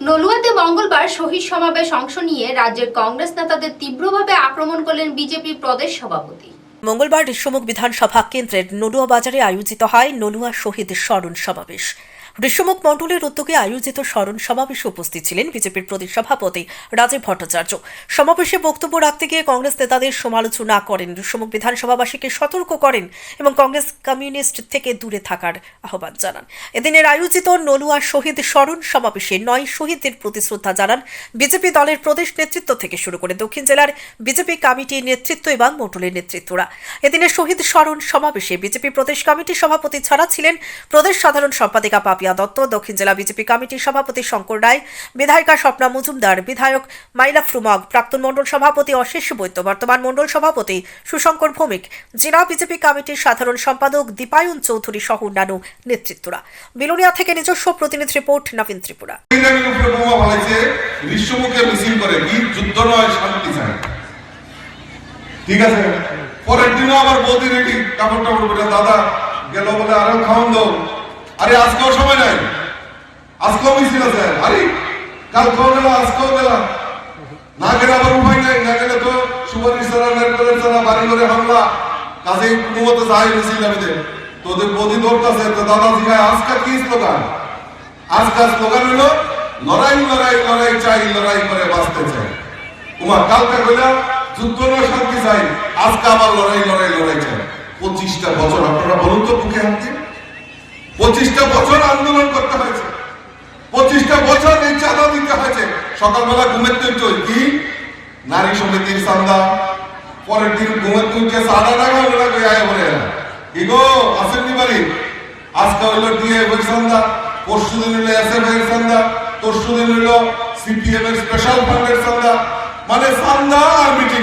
নলুয়াতে মঙ্গলবার শহীদ সমাবেশ অংশ নিয়ে রাজ্যের কংগ্রেস নেতাদের তীব্রভাবে আক্রমণ করলেন বিজেপি প্রদেশ সভাপতি। মঙ্গলবার ঋষ্যমুখ বিধানসভা কেন্দ্রের নলুয়া বাজারে আয়োজিত হয় নলুয়া শহীদ স্মরণ সমাবেশ। ঋষ্যমুখ মণ্ডলের উদ্যোগে আয়োজিত স্মরণ সমাবেশে উপস্থিত ছিলেন বিজেপির প্রদেশ সভাপতি রাজীব ভট্টাচার্য। সমাবেশে বক্তব্য রাখতে গিয়ে কংগ্রেস নেতাদের সমালোচনা করেন ঋষ্যমুখ বিধানসভাবাসীকে সতর্ক করেন এবং কংগ্রেস কমিউনিস্ট থেকে দূরে থাকার আহ্বান জানান। এদিনের আয়োজিত নলুয়া শহীদ স্মরণ সমাবেশে নয় শহীদদের প্রতি শ্রদ্ধা জানান বিজেপি দলের প্রদেশ নেতৃত্ব থেকে শুরু করে দক্ষিণ জেলার বিজেপি কমিটির নেতৃত্ব এবং মণ্ডলের নেতৃত্বরা। এদিনের শহীদ স্মরণ সমাবেশে বিজেপি প্রদেশ কমিটির সভাপতি ছাড়া ছিলেন প্রদেশ সাধারণ সম্পাদিকা পাপিয়া দত্ত, দক্ষিণ জেলা বিজেপি কমিটির সভাপতি শঙ্কর রায়, বিধায়িকা স্বপ্না মজুমদার, বিধায়ক মাইলা ফ্রুমগ, প্রাক্তন মণ্ডল সভাপতি অশেষ বৈদ্য, বর্তমান মণ্ডল সভাপতি সুশঙ্কর ভৌমিক, জেলা বিজেপি কমিটির সাধারণ সম্পাদক দীপায়ন চৌধুরী সহ অন্যান্য নেতৃত্বরা। বিলোনিয়া থেকে নিজস্ব প্রতিনিধি রিপোর্ট, নবীন ত্রিপুরা। ঠিক আছে, পরের দিনও আবার বৌদি রেডি কাপড় টাপড় দাদা গেল বলে আরও খাওয়ান দাও। আরে আজকেও সময় নাই। আজকেও মিছিল আছে। আরে, কালকেও গেল আজকেও গেল না গেলে আবার উপায় নাই, না গেলে তো বাড়ি করে হামলা। যাই মিছিল তোদের বৌদি তো দাদা জিগায় আজকে কি স্লোগান? আজকাল স্লোগান হলো লড়াই লড়াই লড়াই চাই, লড়াই করে বাঁচতে চাই। উমা, কালকা কইলা যুদ্ধ শান্তি চাই। আজকে আবার লড়াই লড়াই লড়াই চাই। পঁচিশটা বছর, আপনারা বলুন তো বুকে দিয়ে। পঁচিশটা বছর আন্দোলন করতে হয়েছে। পঁচিশটা বছর এই চাঁদা দিতে হয়েছে। সকালবেলা ঘুমের তুলছে কি নারী সমিতির চান্দা, পরের দিন ঘুমের তুলছে সাদা টাকা ওরা আয় বলে। কি গো আসেননি বাড়ি? আজকে হইল ডিএ এর চান্দা, পরশু দিন হইল এসএফ এর চান্দা, পরশু দিন হইল সিপিএম এর স্পেশাল ফান্ডের চান্দা। মানে চান্দা আর মিটিং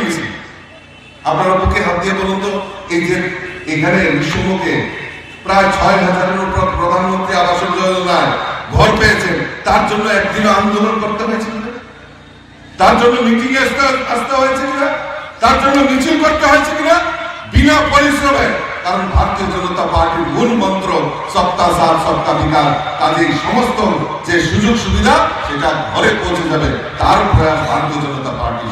আপনারা বুকে হাত দিয়ে বলুন তো, এই যে এখানে বিশ্বমুখে প্রায় ছয় হাজারের উপর প্রধানমন্ত্রী আবাস যোজনায় ঘর পেয়েছেন। তার জন্য একদিন আন্দোলন করতে হয়েছে কিনা? তার জন্য মিটিং আসতে হয়েছে কিনা? তার জন্য মিছিল করতে হয়েছে কিনা? বিনা পরিশ্রমে। কারণ ভারতীয় জনতা পার্টির মূল মন্ত্র, সপ্তাহ সাত সপ্তাহ বিকাশ কাজেই সমস্ত যে সুযোগ সুবিধা সেটা ঘরে পৌঁছে যাবে। তার প্রয়াস ভারতীয় জনতা পার্টি